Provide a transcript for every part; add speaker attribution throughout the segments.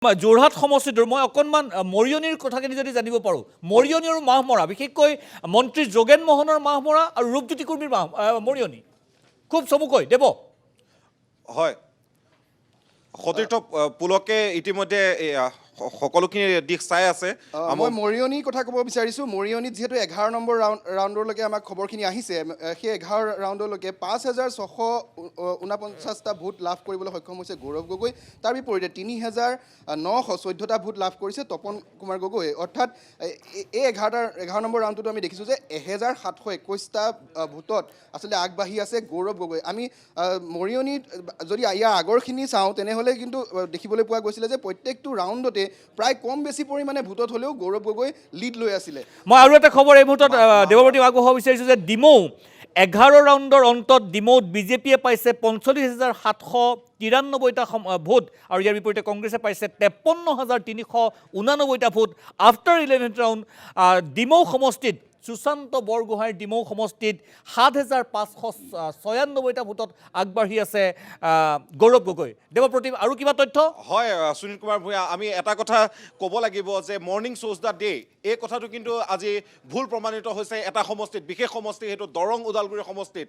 Speaker 1: যোৰহাট সমষ্টিটোৰ, মই অকণমান মৰিয়নিৰ কথাখিনি যদি জানিব পাৰোঁ, মৰিয়নি আৰু মাহমৰা বিশেষকৈ মন্ত্ৰী যোগেন মোহনৰ মাহমৰা আৰু ৰূপজ্যোতি কুৰ্মীৰ মাহ মৰিয়নি। খুব চমুকৈ দেৱ
Speaker 2: হয়। সতীৰ্থ পুলকে ইতিমধ্যে সকলোখিনি দিশ চাই আছে।
Speaker 3: মই মৰিয়নিৰ কথা ক'ব বিচাৰিছোঁ। মৰিয়নিত যিহেতু এঘাৰ নম্বৰ ৰাউণ্ড ৰাউণ্ডলৈকে আমাক খবৰখিনি আহিছে সেই এঘাৰ ৰাউণ্ডলৈকে পাঁচ হাজাৰ ছশ ঊনপঞ্চাছটা ভোট লাভ কৰিবলৈ সক্ষম হৈছে গৌৰৱ গগৈ। তাৰ বিপৰীতে তিনি হাজাৰ নশ চৈধ্যটা ভোট লাভ কৰিছে তপন কুমাৰ গগৈ। অৰ্থাৎ এই এঘাৰটা এঘাৰ নম্বৰ ৰাউণ্ডটোতো আমি দেখিছোঁ যে এহেজাৰ সাতশ একৈছটা ভোটত আচলতে আগবাঢ়ি আছে গৌৰৱ গগৈ। আমি মৰিয়নিত যদি ইয়াৰ আগৰখিনি চাওঁ তেনেহ'লে কিন্তু দেখিবলৈ পোৱা গৈছিলে যে প্ৰত্যেকটো ৰাউণ্ডতে প্ৰায় কম বেছি পৰিমাণে ভোটত হ'লেও গৌৰৱ গগৈ লিড লৈ আছিলে।
Speaker 1: মই আৰু এটা খবৰ এই মুহূৰ্তত আ, আগবঢ়াব বিচাৰিছোঁ যে ডিমৌ এঘাৰ ৰাউণ্ডৰ অন্তত ডিমৌত বিজেপিয়ে পাইছে পঞ্চল্লিছ হাজাৰ সাতশ তিৰান্নব্বৈটা ভোট আৰু ইয়াৰ বিপৰীতে কংগ্ৰেছে পাইছে তেপন্ন হাজাৰ তিনিশ ঊনানব্বৈটা vote. After eleventh round Demow সমষ্টিত সুশান্ত বৰগোহাঁইৰ ডিমৌ সমষ্টিত সাত হেজাৰ পাঁচশো ছয়ান্নব্বৈটা ভোটত আগবাঢ়ি আছে গৌৰৱ গগৈ। দেৱপ্ৰতিম আৰু কিবা তথ্য?
Speaker 2: হয় সুনীল কুমাৰ ভূঞা, আমি এটা কথা ক'ব লাগিব যে মৰ্ণিং শ্ব'জ দ্য ডে, এই কথাটো কিন্তু আজি ভুল প্ৰমাণিত হৈছে এটা সমষ্টিত, বিশেষ সমষ্টি সেইটো দৰং ওদালগুৰি সমষ্টিত।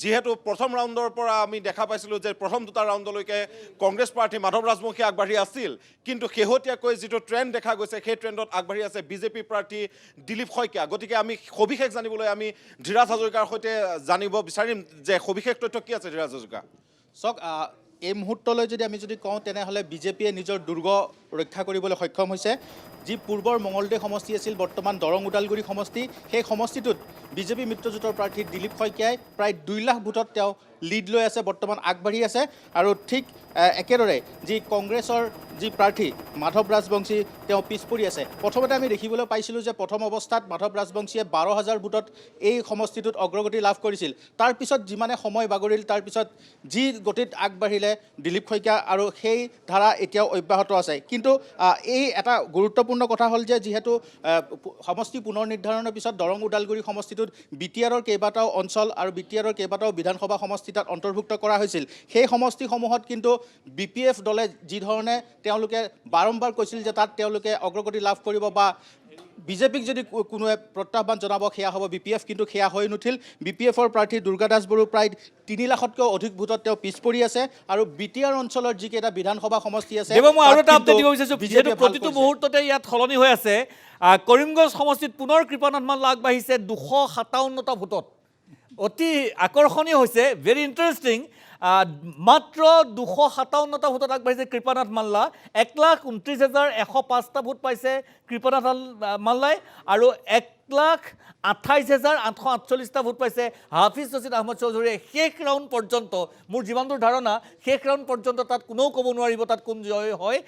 Speaker 2: যিহেতু প্ৰথম ৰাউণ্ডৰ পৰা আমি দেখা পাইছিলোঁ যে প্ৰথম দুটা ৰাউণ্ডলৈকে কংগ্ৰেছ প্ৰাৰ্থী মাধৱ ৰাজবংশী আগবাঢ়ি আছিল, কিন্তু শেহতীয়াকৈ যিটো ট্ৰেণ্ড দেখা গৈছে, সেই ট্ৰেণ্ডত আগবাঢ়ি আছে বিজেপি প্ৰাৰ্থী দিলীপ শইকীয়া। গতিকে আমি সবিশেষ জানিবলৈ আমি ধীৰাজ হাজৰিকাৰ সৈতে জানিব বিচাৰিম যে সবিশেষ তথ্য কি আছে ধীৰাজ হাজৰিকা
Speaker 4: চাওক এই মুহূৰ্তলৈ যদি আমি যদি কওঁ তেনেহ'লে বিজেপিয়ে নিজৰ দুৰ্গ ৰক্ষা কৰিবলৈ সক্ষম হৈছে। যি পূৰ্বৰ মঙলদৈ সমষ্টি আছিল বৰ্তমান দৰং ওদালগুৰি সমষ্টি সেই সমষ্টিটোত বিজেপি মিত্ৰজোঁটৰ প্ৰাৰ্থী দিলীপ শইকীয়াই প্ৰায় দুই লাখ ভোটত তেওঁ লিড লৈ আছে, বৰ্তমান আগবাঢ়ি আছে। আৰু ঠিক একেদৰে যি কংগ্ৰেছৰ যি প্ৰাৰ্থী মাধৱ ৰাজবংশী, তেওঁ পিছ পৰি আছে। প্ৰথমতে আমি দেখিবলৈ পাইছিলোঁ যে প্ৰথম অৱস্থাত মাধৱ ৰাজবংশীয়ে বাৰ হাজাৰ ভোটত এই সমষ্টিটোত অগ্ৰগতি লাভ কৰিছিল। তাৰপিছত যিমানে সময় বাগৰিল তাৰপিছত যি গতিত আগবাঢ়িলে দিলীপ শইকীয়া আৰু সেই ধাৰা এতিয়াও অব্যাহত আছে। কিন্তু এই এটা গুৰুত্বপূৰ্ণ কথা হ'ল যে যিহেতু সমষ্টি পুনৰ নিৰ্ধাৰণৰ পিছত দৰং ওদালগুৰি সমষ্টিটোত বি টি আৰৰ কেইবাটাও অঞ্চল আৰু বি টি আৰৰ কেইবাটাও বিধানসভা সমষ্টি তাত অন্তৰ্ভুক্ত কৰা হৈছিল, সেই সমষ্টিসমূহত কিন্তু বি পি এফ দলে যিধৰণে তেওঁলোকে বাৰম্বাৰ কৈছিল যে তাত তেওঁলোকে অগ্ৰগতি লাভ কৰিব বা বিজেপিক যদি কোনোৱে প্ৰত্যাহ্বান জনাব সেয়া হ'ব বি পি এফ কিন্তু সেয়া হৈ নুঠিল। বি পি এফৰ প্ৰাৰ্থী দুৰ্গা দাস বড়ো প্ৰায় তিনি লাখতকৈও অধিক ভোটত তেওঁ পিছ পৰি আছে আৰু বি টি আৰ অঞ্চলৰ যিকেইটা বিধানসভা সমষ্টি আছে
Speaker 1: মই আৰু এটা আপডেট দিব বিচাৰিছোঁ। যিহেতু প্ৰতিটো মুহূৰ্ততে ইয়াত সলনি হৈ আছে কৰিমগঞ্জ সমষ্টিত পুনৰ কৃপানাথ মাল্লা আগবাঢ়িছে দুশ সাতাৱন্নটা ভোটত। অতি আকৰ্ষণীয় হৈছে ভেৰি ইণ্টাৰেষ্টিং মাত্ৰ দুশ সাতাৱন্নটা ভোটত আগবাঢ়িছে কৃপানাথ মাল্লা। এক লাখ ঊনত্ৰিছ হাজাৰ এশ পাঁচটা ভোট পাইছে কৃপানাথ মাল্লাই আৰু এক লাখ আঠাইছ হেজাৰ আঠশ আঠচল্লিছটা ভোট পাইছে হাফিজ ৰচিদ আহমদ চৌধুৰীয়ে। শেষ ৰাউণ্ড পৰ্যন্ত মোৰ যিমান দূৰ ধাৰণা, শেষ ৰাউণ্ড পৰ্যন্ত তাত কোনেও ক'ব নোৱাৰিব, তাত কোন জয় হয়।